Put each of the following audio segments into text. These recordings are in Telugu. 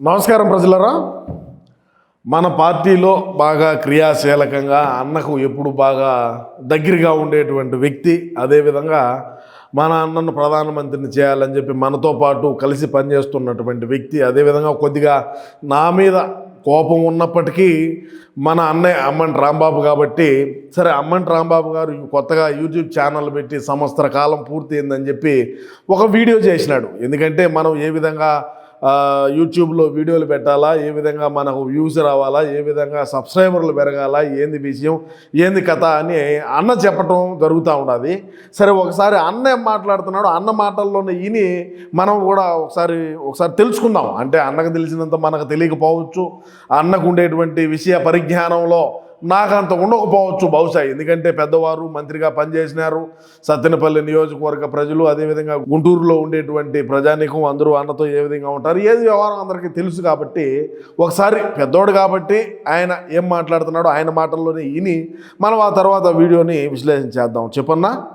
నమస్కారం ప్రజలరా. మన పార్టీలో బాగా క్రియాశీలకంగా అన్నకు ఎప్పుడు బాగా దగ్గరగా ఉండేటువంటి వ్యక్తి అదేవిధంగా మన అన్నను ప్రధానమంత్రిని చేయాలని చెప్పి మనతో పాటు కలిసి పనిచేస్తున్నటువంటి వ్యక్తి అదేవిధంగా కొద్దిగా నా మీద కోపం ఉన్నప్పటికీ మన అన్నయ్య అమ్మంటి రాంబాబు కాబట్టి సరే అమ్మంటి రాంబాబు గారు కొత్తగా యూట్యూబ్ ఛానల్ పెట్టి సంవత్సర కాలం పూర్తయిందని చెప్పి ఒక వీడియో చేసినాడు. ఎందుకంటే మనం ఏ విధంగా యూట్యూబ్లో వీడియోలు పెట్టాలా? ఏ విధంగా మనకు వ్యూస్ రావాలా? ఏ విధంగా సబ్స్క్రైబర్లు పెరగాల? ఏంది విషయం? ఏంది కథ? అని అన్న చెప్పటం జరుగుతూ ఉన్నది సరే ఒకసారి అన్న ఏం మాట్లాడుతున్నాడు అన్న మాటల్లోనే విని మనం కూడా ఒకసారి ఒకసారి తెలుసుకుందాం. అంటే అన్నకు తెలిసినంత మనకు తెలియకపోవచ్చు. అన్నకు ఉండేటువంటి విషయ పరిజ్ఞానంలో నాకు అంత ఉండకపోవచ్చు బహుశా. ఎందుకంటే పెద్దవారు మంత్రిగా పనిచేసినారు. సత్తెనపల్లి నియోజకవర్గ ప్రజలు అదేవిధంగా గుంటూరులో ఉండేటువంటి ప్రజానీకం అందరూ అన్నతో ఏ విధంగా ఉంటారు? ఏది వ్యవహారం అందరికీ తెలుసు కాబట్టి ఒకసారి పెద్దోడు కాబట్టి ఆయన ఏం మాట్లాడుతున్నాడో ఆయన మాటల్లోనే విని మనం ఆ తర్వాత వీడియోని విశ్లేషణ చేద్దాం. చెప్పన్నా?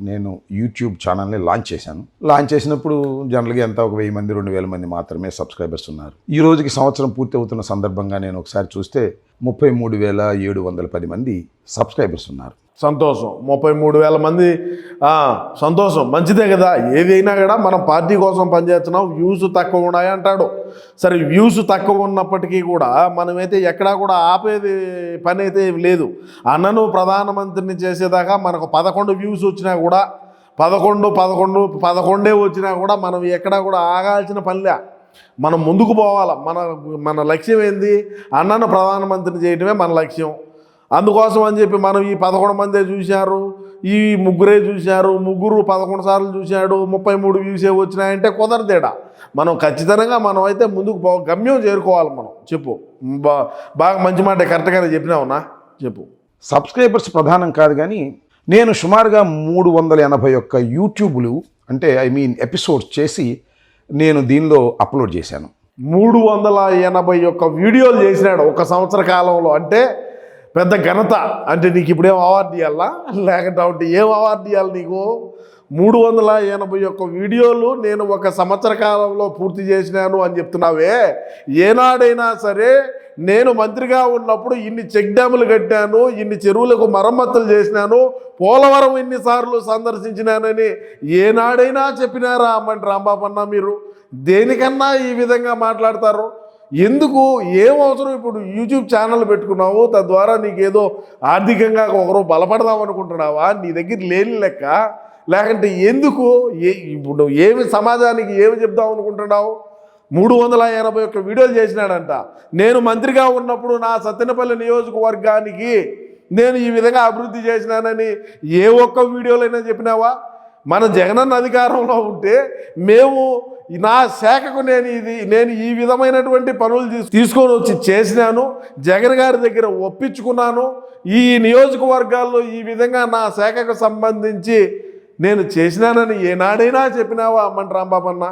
నేను యూట్యూబ్ ఛానల్ని లాంచ్ చేశాను. లాంచ్ చేసినప్పుడు జనరల్గా ఎంత? ఒక వెయ్యి మంది రెండు వేల మంది మాత్రమే సబ్స్క్రైబర్స్ ఉన్నారు. ఈ రోజుకి సంవత్సరం పూర్తి అవుతున్న సందర్భంగా నేను ఒకసారి చూస్తే ముప్పై మూడు వేల ఏడు వందల పది మంది సబ్స్క్రైబర్స్ ఉన్నారు. సంతోషం. ముప్పై మూడు వేల మంది సంతోషం. మంచిదే కదా. ఏదైనా కూడా మనం పార్టీ కోసం పనిచేస్తున్నాం. వ్యూస్ తక్కువ ఉన్నాయి అంటాడు. సరే వ్యూస్ తక్కువ ఉన్నప్పటికీ కూడా మనమైతే ఎక్కడా కూడా ఆపేది పని అయితే లేదు. అన్నను ప్రధానమంత్రిని చేసేదాకా మనకు పదకొండు వ్యూస్ వచ్చినా కూడా పదకొండు పదకొండు పదకొండే వచ్చినా కూడా మనం ఎక్కడా కూడా ఆగాల్సిన పనిలే. మనం ముందుకు పోవాలి. మన మన లక్ష్యం ఏంది? అన్నను ప్రధానమంత్రిని చేయటమే మన లక్ష్యం. అందుకోసం అని చెప్పి మనం ఈ పదకొండు మందే చూశారు ఈ ముగ్గురే చూశారు ముగ్గురు పదకొండు సార్లు చూశాడు ముప్పై మూడు వ్యూసే వచ్చినాయంటే కుదరదేడా. మనం ఖచ్చితంగా మనం అయితే ముందుకు గమ్యం చేరుకోవాలి మనం. చెప్పు. బా బాగా మంచి మాట కరెక్ట్గానే చెప్పినావునా చెప్పు. సబ్స్క్రైబర్స్ ప్రధానం కాదు కానీ నేను సుమారుగా మూడు వందల ఎనభై ఒక్క యూట్యూబ్లు అంటే ఐ మీన్ ఎపిసోడ్స్ చేసి నేను దీనిలో అప్లోడ్ చేశాను. మూడు వందల ఎనభై ఒక్క వీడియోలు చేసినాడు ఒక సంవత్సర కాలంలో. అంటే పెద్ద ఘనత. అంటే నీకు ఇప్పుడేం అవార్డు ఇవ్వాలా లేకపోతే ఏం అవార్డు ఇవ్వాలి నీకు? మూడు వందల ఎనభై ఒక్క వీడియోలు నేను ఒక సంవత్సర కాలంలో పూర్తి చేసినాను అని చెప్తున్నావే. ఏనాడైనా సరే నేను మంత్రిగా ఉన్నప్పుడు ఇన్ని చెక్ డ్యాములు కట్టాను ఇన్ని చెరువులకు మరమ్మతులు చేసినాను పోలవరం ఇన్నిసార్లు సందర్శించినానని ఏనాడైనా చెప్పినారా అమ్మంటి రాంబాబు మీరు? దేనికన్నా ఈ విధంగా మాట్లాడతారు? ఎందుకు? ఏం అవసరం ఇప్పుడు యూట్యూబ్ ఛానల్ పెట్టుకున్నావు తద్వారా నీకేదో ఆర్థికంగా ఒకరు బలపడదాం అనుకుంటున్నావా? నీ దగ్గర లేని లెక్క. లేకంటే ఎందుకు? ఏ ఇప్పుడు ఏమి సమాజానికి ఏమి చెప్దాం అనుకుంటున్నావు? మూడు వందల ఎనభై ఒక్క వీడియోలు చేసినాడంట. నేను మంత్రిగా ఉన్నప్పుడు నా సత్తెనపల్లి నియోజకవర్గానికి నేను ఈ విధంగా అభివృద్ధి చేసినానని ఏ ఒక్క వీడియోలైనా చెప్పినావా? మన జగనన్న అధికారంలో ఉంటే మేము నా శాఖకు నేను ఇది నేను ఈ విధమైనటువంటి పనులు తీసు- తీసుకొని వచ్చి చేసినాను జగన్ గారి దగ్గర ఒప్పించుకున్నాను ఈ నియోజకవర్గాల్లో ఈ విధంగా నా శాఖకు సంబంధించి నేను చేసినానని ఏనాడైనా చెప్పినావా అమ్మంటి రాంబాబన్న?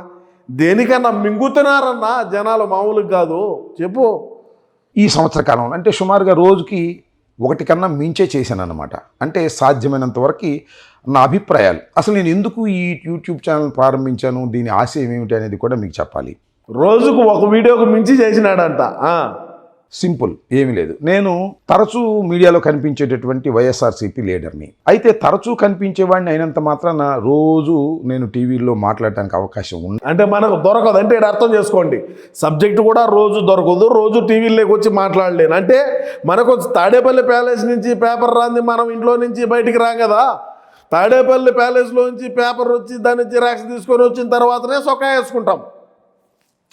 దేనికన్నా మింగుతున్నారన్నా జనాలు మామూలుగా కాదు. చెప్పు. ఈ సంవత్సర కాలంలో అంటే సుమారుగా రోజుకి ఒకటి కన్నా మించే చేశాను అనమాట అంటే సాధ్యమైనంత వరకు నా అభిప్రాయాలు. అసలు నేను ఎందుకు ఈ యూట్యూబ్ ఛానల్ ప్రారంభించాను? దీని ఆశయం ఏమిటి అనేది కూడా మీకు చెప్పాలి. రోజుకు ఒక వీడియోకు మించి చేసినాడంట. సింపుల్ ఏమీ లేదు. నేను తరచూ మీడియాలో కనిపించేటటువంటి వైఎస్ఆర్సీపీ లీడర్ని. అయితే తరచూ కనిపించేవాడిని అయినంత మాత్రాన రోజు నేను టీవీలో మాట్లాడటానికి అవకాశం ఉంది. అంటే మనకు దొరకదు. అంటే అర్థం చేసుకోండి. సబ్జెక్ట్ కూడా రోజు దొరకదు. రోజు టీవీలోకి వచ్చి మాట్లాడలేను. అంటే మనకు తాడేపల్లి ప్యాలెస్ నుంచి పేపర్ రాంది మనం ఇంట్లో నుంచి బయటికి రాం కదా. తాడేపల్లి ప్యాలెస్లోంచి పేపర్ వచ్చి దాన్ని జిరాక్స్ తీసుకొని వచ్చిన తర్వాతనే సొక్కా వేసుకుంటాం.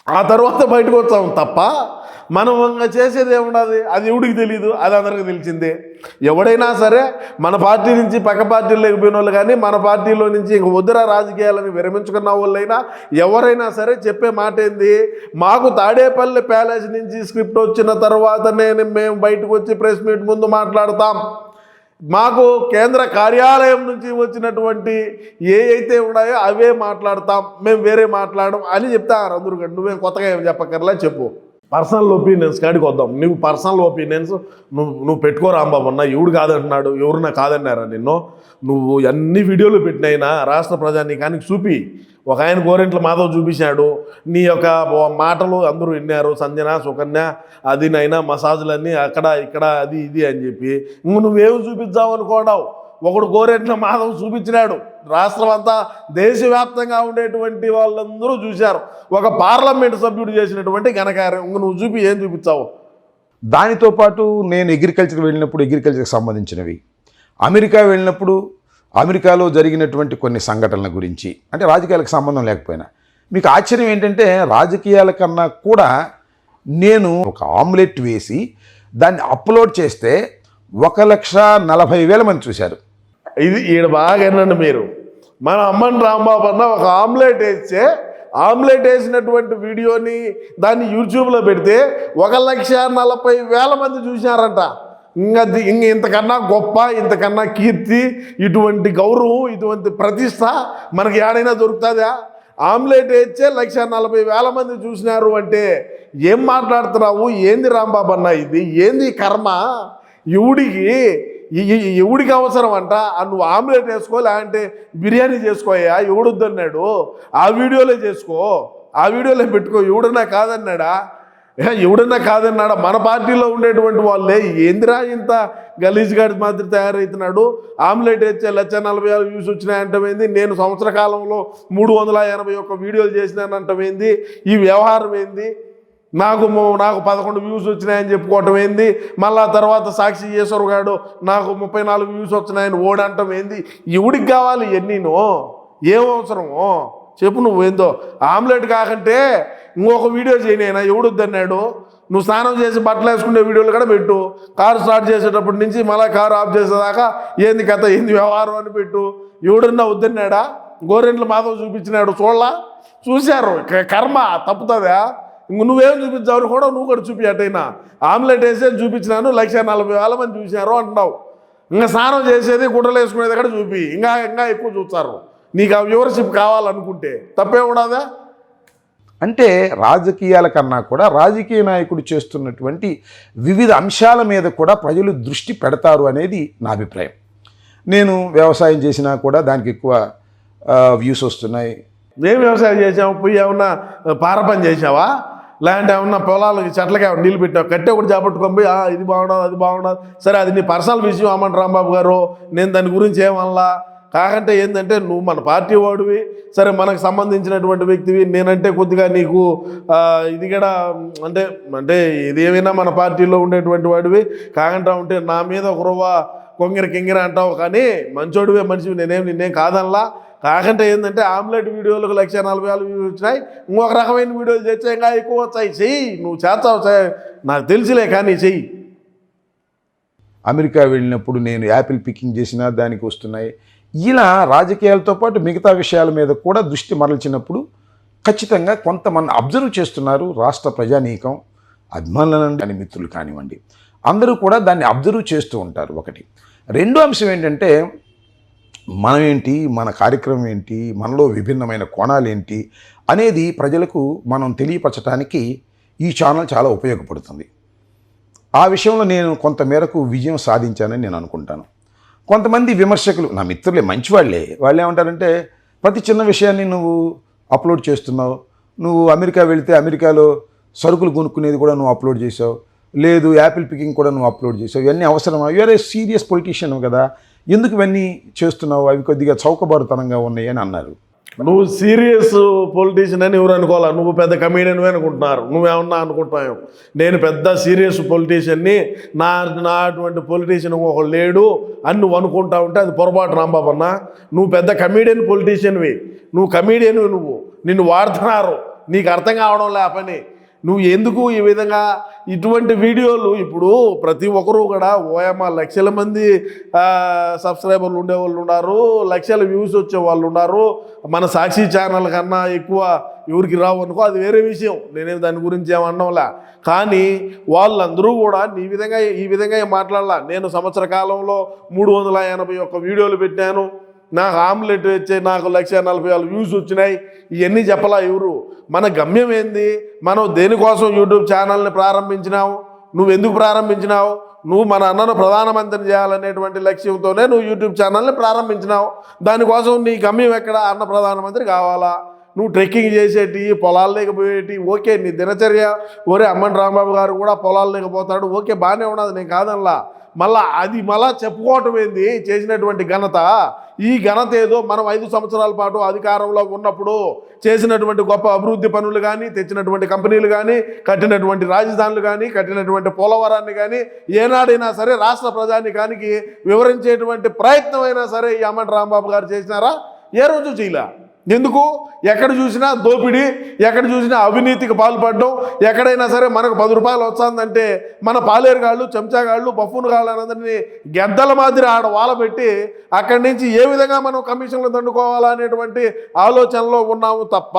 ఆ తర్వాత బయటకు వచ్చాం తప్ప మనం ఇంకా చేసేది ఏమున్నది అది ఎవడికి తెలియదు అది అందరికీ తెలిసిందే. ఎవడైనా సరే మన పార్టీ నుంచి పక్క పార్టీలు లేకపోయిన వాళ్ళు కానీ మన పార్టీలో నుంచి ఇంక వద్దురా రాజకీయాలని విరమించుకున్న వాళ్ళైనా ఎవరైనా సరే చెప్పే మాట ఏంది? మాకు తాడేపల్లి ప్యాలెస్ నుంచి స్క్రిప్ట్ వచ్చిన తర్వాత నేను మేము బయటకు వచ్చి ప్రెస్ మీట్ ముందు మాట్లాడతాం. మాకు కేంద్ర కార్యాలయం నుంచి వచ్చినటువంటి ఏ అయితే ఉన్నాయో అవే మాట్లాడతాం మేము వేరే మాట్లాడడం అని చెప్తా అందరూ కూడా. నువ్వేం కొత్తగా ఏం చెప్పక్కర్లా చెప్పు పర్సనల్ ఒపీనియన్స్ కాడికి వద్దాం. నువ్వు పర్సనల్ ఒపీనియన్స్ నువ్వు నువ్వు పెట్టుకో రాంబాబు అన్న. ఎవడు కాదంటున్నాడు ఎవరున్నా కాదన్నారా నిన్ను? నువ్వు అన్ని వీడియోలు పెట్టినైనా రాష్ట్ర ప్రజానీకానికి చూపి. ఒక ఆయన గోరెంట్ల మాధవ్ చూపించాడు. నీ యొక్క మాటలు అందరూ విన్నారు. సంజన సుకన్య అది నైనా మసాజులన్నీ అక్కడ ఇక్కడ అది ఇది అని చెప్పి. ఇంక నువ్వేమి చూపించావు అనుకోవడావు ఒకడు గోరెంట్ల మాధవ్ చూపించినాడు. రాష్ట్రం అంతా దేశవ్యాప్తంగా ఉండేటువంటి వాళ్ళందరూ చూశారు. ఒక పార్లమెంట్ సభ్యుడు చేసినటువంటి ఘనకార్యం. నువ్వు చూపి ఏం చూపించావు దానితో పాటు నేను అగ్రికల్చర్కి వెళ్ళినప్పుడు అగ్రికల్చర్కి సంబంధించినవి. అమెరికా వెళ్ళినప్పుడు అమెరికాలో జరిగినటువంటి కొన్ని సంఘటనల గురించి అంటే రాజకీయాలకు సంబంధం లేకపోయినా. మీకు ఆశ్చర్యం ఏంటంటే రాజకీయాల కన్నా కూడా నేను ఒక ఆమ్లెట్ వేసి దాన్ని అప్లోడ్ చేస్తే ఒక లక్ష నలభై వేల మంది చూశారు. ఇది ఈడ బాగా వినండి మీరు. మన అమ్మని రాంబాబు అన్న ఒక ఆమ్లెట్ వేస్తే ఆమ్లెట్ వేసినటువంటి వీడియోని దాన్ని యూట్యూబ్లో పెడితే ఒక లక్ష నలభై వేల మంది చూసినారంట. ఇంకా ఇంక ఇంతకన్నా గొప్ప ఇంతకన్నా కీర్తి ఇటువంటి గౌరవం ఇటువంటి ప్రతిష్ట మనకి ఏడైనా దొరుకుతుందా? ఆమ్లెట్ వేస్తే లక్ష నలభై వేల మంది చూసినారు అంటే ఏం మాట్లాడుతున్నావు? ఏంది రాంబాబు అన్న ఇది? ఏంది కర్మ? ఇవుడికి ఎవడికి అవసరం అంట? నువ్వు ఆమ్లెట్ వేసుకో లేదంటే బిర్యానీ చేసుకోయా ఎవడొద్దన్నాడు? ఆ వీడియోలే చేసుకో. ఆ వీడియోలే పెట్టుకో ఎవడన్నా కాదన్నాడా? ఎవడన్నా కాదన్నాడా? మన పార్టీలో ఉండేటువంటి వాళ్ళే. ఏందిరా ఇంత గలీజ్ గాడి మాదిరి తయారవుతున్నాడు ఆమ్లెట్ వేస్తే లక్ష నలభై ఆరు వ్యూస్ వచ్చినాయంటమైంది నేను సంవత్సర కాలంలో మూడు వందల ఎనభై ఒక్క వీడియోలు చేసినానంటమైంది ఈ వ్యవహారం ఏంది? నాకు నాకు పదకొండు వ్యూస్ వచ్చినాయని చెప్పుకోవటం ఏంది? మళ్ళా తర్వాత సాక్షి ఈశ్వరు గాడు నాకు ముప్పై నాలుగు వ్యూస్ వచ్చినాయని ఓడంటం ఏంది? ఎవడికి కావాలి ఎన్నీనో? ఏం అవసరమో? చెప్పు నువ్వేందో ఆమ్లెట్ కాకంటే ఇంకొక వీడియో చేయనైనా ఎవడొద్దన్నాడు నువ్వు స్నానం చేసి బట్టలు వేసుకునే వీడియోలు కూడా పెట్టు. కారు స్టార్ట్ చేసేటప్పటి నుంచి మళ్ళీ కారు ఆఫ్ చేసేదాకా ఏంది కథ ఏంది వ్యవహారం అని పెట్టు. ఎవడన్నా వద్దన్నాడా గోరెంట్ల మాధవ్ చూపించినాడు. చూడలా? చూశారు. క- కర్మ తప్పుతుందా? ఇంక నువ్వేం చూపించావు? కూడా నువ్వు కూడా చూపి అటైనా ఆమ్లెట్ వేసేది చూపించినాను లక్ష నలభై వేల మంది చూశారు అంటున్నావు. ఇంకా స్నానం చేసేది గుడ్డలు వేసుకునేది కూడా చూపి. ఇంకా ఇంకా ఎక్కువ చూస్తారు. నీకు ఆ వ్యూవర్షిప్ కావాలనుకుంటే. తప్పే ఉండదా? అంటే రాజకీయాల కన్నా కూడా రాజకీయ నాయకుడు చేస్తున్నటువంటి వివిధ అంశాల మీద కూడా ప్రజలు దృష్టి పెడతారు అనేది నా అభిప్రాయం. నేను వ్యవసాయం చేసినా కూడా దానికి ఎక్కువ వ్యూస్ వస్తున్నాయి. ఏం వ్యవసాయం చేసావు పోయి ఏమన్నా పార పని చేసావా లేదంటే ఏమన్నా పొలాలకి చెట్లకి ఏమన్నా నీళ్ళు పెట్టావు కట్టే ఒకటి చేపట్టుకొని పోయి "ఆ, ఇది బాగుండదు అది బాగుండదు. సరే అది నీ పర్సనల్ విషయం అమ్మంట రాంబాబు గారు. నేను దాని గురించి ఏమల్లా కాకంటే ఏంటంటే నువ్వు మన పార్టీ వాడివి. సరే మనకు సంబంధించినటువంటి వ్యక్తివి. నేనంటే కొద్దిగా నీకు ఇది కూడా అంటే అంటే ఇది ఏమైనా మన పార్టీలో ఉండేటువంటి వాడివి. కాకంటా ఉంటే నా మీద ఒక రవ్వ కొంగిర కింగిర అంటావు కానీ మంచోడివే మనిషివి. నేనేం నిన్నేం కాదనలా. కాకంటే ఏంటంటే ఆమ్లెట్ వీడియోలకు లక్ష నలభై వేలు వ్యూస్ వచ్చినాయి. ఇంకొక రకమైన వీడియోలు చేస్తే ఇంకా ఎక్కువ వచ్చాయి. చెయ్యి నువ్వు చేస్తావు నాకు తెలిసిలే కానీ చెయ్యి. అమెరికా వెళ్ళినప్పుడు నేను యాపిల్ పికింగ్ చేసినా దానికి వస్తున్నాయి. ఇలా రాజకీయాలతో పాటు మిగతా విషయాల మీద కూడా దృష్టి మరల్చినప్పుడు ఖచ్చితంగా కొంతమంది అబ్జర్వ్ చేస్తున్నారు రాష్ట్ర ప్రజానీకం అభిమానులనండి అని మిత్రులు కానివ్వండి. అందరూ కూడా దాన్ని అబ్జర్వ్ చేస్తూ ఉంటారు ఒకటి. రెండో అంశం ఏంటంటే మనం ఏంటి మన కార్యక్రమం ఏంటి? మనలో విభిన్నమైన కోణాలు ఏంటి? అనేది ప్రజలకు మనం తెలియపరచడానికి ఈ ఛానల్ చాలా ఉపయోగపడుతుంది. ఆ విషయంలో నేను కొంత మేరకు విజయం సాధించానని నేను అనుకుంటాను. కొంతమంది విమర్శకులు నా మిత్రులే మంచివాళ్ళే వాళ్ళు ఏమంటారంటే ప్రతి చిన్న విషయాన్ని నువ్వు అప్లోడ్ చేస్తున్నావు. నువ్వు అమెరికా వెళితే అమెరికాలో సరుకులు కొనుక్కునేది కూడా నువ్వు అప్లోడ్ చేసావు. లేదు యాపిల్ పికింగ్ కూడా నువ్వు అప్లోడ్ చేసావు. ఇవన్నీ అవసరమా? యూఆర్ ఏ సీరియస్ పొలిటీషియన్ కదా. ఎందుకు ఇవన్నీ చేస్తున్నావు? అవి కొద్దిగా చౌకబారుతనంగా ఉన్నాయి అని అన్నారు. నువ్వు సీరియస్ పొలిటీషియన్ అని ఎవరు అనుకోవాలా? నువ్వు పెద్ద కమీడియన్ అనుకుంటున్నారు. నువ్వేమన్నా అనుకుంటున్నావు నేను పెద్ద సీరియస్ పొలిటీషియన్ని నా నా అటువంటి పొలిటీషియన్ ఒక లేడు అని నువ్వు అనుకుంటా ఉంటే అది పొరపాటు రాంబాబన్న. నువ్వు పెద్ద కమీడియన్ పొలిటీషియన్వి. నువ్వు కమీడియన్వి నువ్వు. నిన్ను వాడుతున్నారు. నీకు అర్థం కావడం లే పని నువ్వు ఎందుకు ఈ విధంగా ఇటువంటి వీడియోలు ఇప్పుడు ప్రతి ఒక్కరూ కూడా ఓయమ్మ లక్షల మంది సబ్స్క్రైబర్లు ఉండేవాళ్ళు ఉన్నారు లక్షల వ్యూస్ వచ్చే వాళ్ళు ఉన్నారు. మన సాక్షి ఛానల్ కన్నా ఎక్కువ ఎవరికి రావు అనుకో అది వేరే విషయం. నేనేమి దాని గురించి ఏమన్నాంలే కానీ వాళ్ళందరూ కూడా నీ విధంగా ఈ విధంగా మాట్లాడాల? నేను సంవత్సర కాలంలో మూడు వందల ఎనభై ఒక్క వీడియోలు పెట్టాను. నాకు ఆమ్లెట్ వచ్చే నాకు లక్ష నలభై వేల వ్యూస్ వచ్చినాయి. ఇవన్నీ చెప్పలా ఎవరు? మన గమ్యం ఏంది? మనం దేనికోసం యూట్యూబ్ ఛానల్ని ప్రారంభించినావు? నువ్వు ఎందుకు ప్రారంభించినావు? నువ్వు మన అన్నను ప్రధానమంత్రిని చేయాలనేటువంటి లక్ష్యంతోనే నువ్వు యూట్యూబ్ ఛానల్ని ప్రారంభించినావు. దానికోసం నీ గమ్యం ఎక్కడ? అన్న ప్రధానమంత్రి కావాలా? నువ్వు ట్రెక్కింగ్ చేసేటి పొలాల్లోకి పోయేటి ఓకే నీ దినచర్య. ఒరే అమ్మన్ రాంబాబు గారు కూడా పొలాల్లోకి లేకపోతాడు. ఓకే బాగానే ఉన్నది నేను కాదనలా. మళ్ళా అది మళ్ళా చెప్పుకోవటం ఏంది? చేసినటువంటి ఘనత. ఈ ఘనత ఏదో మనం ఐదు సంవత్సరాల పాటు అధికారంలో ఉన్నప్పుడు చేసినటువంటి గొప్ప అభివృద్ధి పనులు కానీ తెచ్చినటువంటి కంపెనీలు కానీ కట్టినటువంటి రాజధానులు కానీ కట్టినటువంటి పోలవరాన్ని కానీ ఏనాడైనా సరే రాష్ట్ర ప్రజానికానికి వివరించేటువంటి ప్రయత్నం అయినా సరే ఈ అమ్మటి రాంబాబు గారు చేసినారా? ఏ రోజు చేయలే. ఎందుకు? ఎక్కడ చూసినా దోపిడీ ఎక్కడ చూసినా అవినీతికి పాల్పడడం ఎక్కడైనా సరే మనకు పది రూపాయలు వస్తుందంటే మన పాలేరుగాళ్ళు చెంచాగాళ్ళు బఫూన్ గాళ్ళు అనందరినీ గెద్దల మాదిరి ఆడ వాల పెట్టి అక్కడి నుంచి ఏ విధంగా మనం కమిషన్లు దండుకోవాలా అనేటువంటి ఆలోచనలో ఉన్నాము తప్ప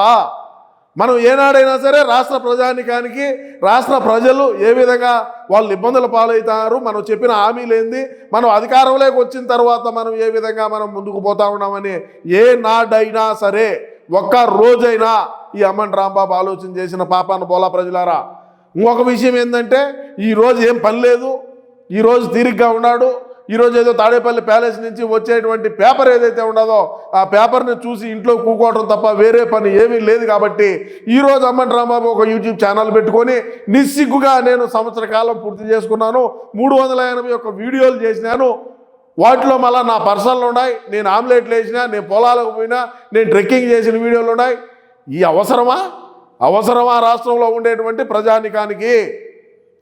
మనం ఏనాడైనా సరే రాష్ట్ర ప్రజానికానికి రాష్ట్ర ప్రజలు ఏ విధంగా వాళ్ళు ఇబ్బందుల పాలవుతారు మనం చెప్పిన హామీలేంది మనం అధికారంలోకి వచ్చిన తర్వాత మనం ఏ విధంగా మనం ముందుకు పోతా ఉన్నామని ఏ నాడైనా సరే ఒక్క రోజైనా ఈ అమ్మన్ రాంబాబు ఆలోచన చేసిన పాపాన బోలా ప్రజలారా. ఇంకొక విషయం ఏంటంటే ఈ రోజు ఏం పని లేదు ఈ రోజు తీరిగ్గా ఉన్నాడు ఈరోజు ఏదో తాడేపల్లి ప్యాలెస్ నుంచి వచ్చేటువంటి పేపర్ ఏదైతే ఉండదో ఆ పేపర్ని చూసి ఇంట్లో కూకోవడం తప్ప వేరే పని ఏమీ లేదు కాబట్టి ఈరోజు అమ్మన్ రాంబాబు ఒక యూట్యూబ్ ఛానల్ పెట్టుకొని నిస్సిగ్గుగా నేను సంవత్సర కాలం పూర్తి చేసుకున్నాను. మూడు వందల ఎనభై ఒక వీడియోలు చేసినాను. వాటిలో మళ్ళీ నా పర్సనల్ ఉన్నాయి. నేను ఆమ్లెట్లు వేసినా నేను పొలాలకు పోయినా నేను ట్రెక్కింగ్ చేసిన వీడియోలు ఉన్నాయి. ఈ అవసరమా? అవసరమా రాష్ట్రంలో ఉండేటువంటి ప్రజానికానికి?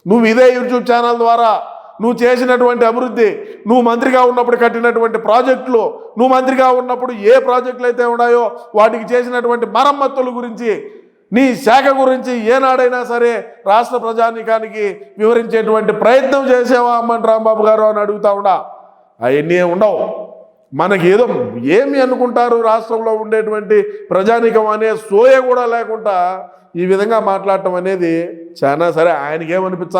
నువ్వు ఇదే యూట్యూబ్ ఛానల్ ద్వారా నువ్వు చేసినటువంటి అభివృద్ధి నువ్వు మంత్రిగా ఉన్నప్పుడు కట్టినటువంటి ప్రాజెక్టులు నువ్వు మంత్రిగా ఉన్నప్పుడు ఏ ప్రాజెక్టులు అయితే ఉన్నాయో వాటికి చేసినటువంటి మరమ్మతుల గురించి నీ శాఖ గురించి ఏనాడైనా సరే రాష్ట్ర ప్రజానీకానికి వివరించేటువంటి ప్రయత్నం చేసేవా అమ్మని రాంబాబు గారు అని అడుగుతా ఉన్నా? అవన్నీ ఉండవు. మనకి ఏదో ఏమి అనుకుంటారు రాష్ట్రంలో ఉండేటువంటి ప్రజానీకం అనే సోయ కూడా లేకుండా ఈ విధంగా మాట్లాడటం అనేది చాలా సరే ఆయనకేమనిపించాలి